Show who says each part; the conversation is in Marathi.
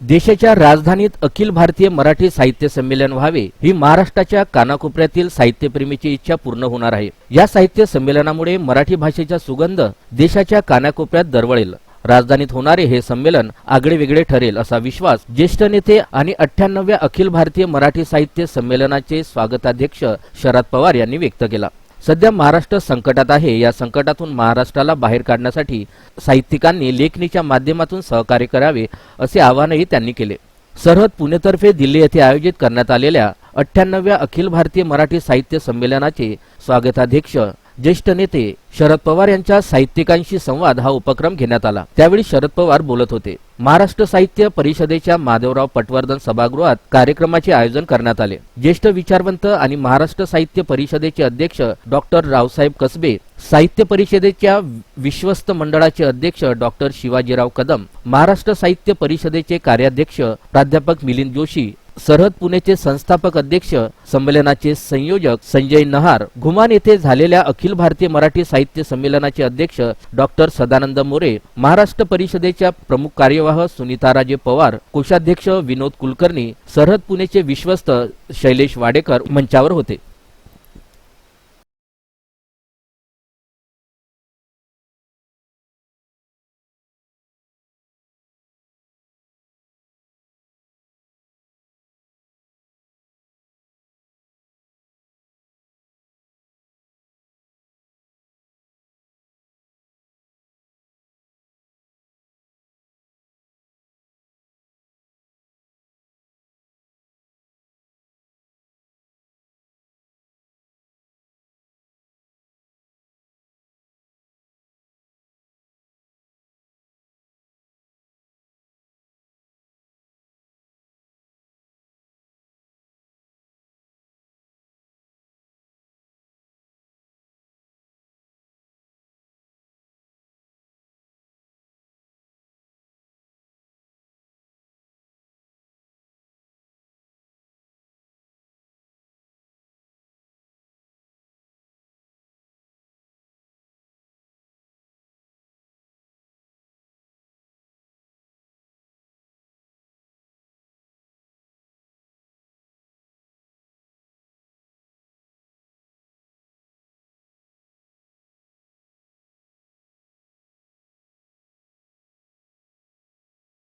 Speaker 1: देशाच्या राजधानीत अखिल भारतीय मराठी साहित्य संमेलन व्हावे ही महाराष्ट्राच्या कानाकोपऱ्यातील साहित्यप्रेमीची इच्छा पूर्ण होणार आहे. या साहित्य संमेलनामुळे मराठी भाषेचा सुगंध देशाच्या कानाकोपऱ्यात दरवळेल. राजधानीत होणारे हे संमेलन आगळे वेगळे ठरेल असा विश्वास ज्येष्ठ नेते आणि अठ्ठ्याण्णव्या अखिल भारतीय मराठी साहित्य संमेलनाचे स्वागताध्यक्ष शरद पवार यांनी व्यक्त केला. सध्या महाराष्ट्र संकटात आहे. या संकटातून महाराष्ट्राला बाहेर काढण्यासाठी साहित्यिकांनी लेखणीच्या माध्यमातून सहकार्य करावे असे आवाहनही त्यांनी केले. सरहद पुणेतर्फे दिल्ली येथे आयोजित करण्यात आलेल्या अठ्ठ्याण्णव्या अखिल भारतीय मराठी साहित्य संमेलनाचे स्वागताध्यक्ष ज्येष्ठ नेते शरद पवार यांच्या साहित्यिकांशी संवाद हा उपक्रम घेण्यात आला. त्यावेळी शरद पवार बोलत होते. महाराष्ट्र साहित्य परिषदेच्या माधवराव पटवर्धन सभागृहात कार्यक्रमाचे आयोजन करण्यात आले. ज्येष्ठ विचारवंत आणि महाराष्ट्र साहित्य परिषदेचे अध्यक्ष डॉक्टर रावसाहेब कसबे साहित्य परिषदेच्या विश्वस्त मंडळाचे अध्यक्ष डॉक्टर शिवाजीराव कदम महाराष्ट्र साहित्य परिषदेचे कार्याध्यक्ष प्राध्यापक मिलिंद जोशी सरहद पुणेचे संस्थापक अध्यक्ष संमेलनाचे संयोजक संजय नहार घुमान येथे झालेल्या अखिल भारतीय मराठी साहित्य संमेलनाचे अध्यक्ष डॉक्टर सदानंद मोरे महाराष्ट्र परिषदेच्या प्रमुख कार्यवाह सुनीताराजे पवार कोषाध्यक्ष विनोद कुलकर्णी सरहद पुणेचे विश्वस्त शैलेश वाडेकर मंचावर होते.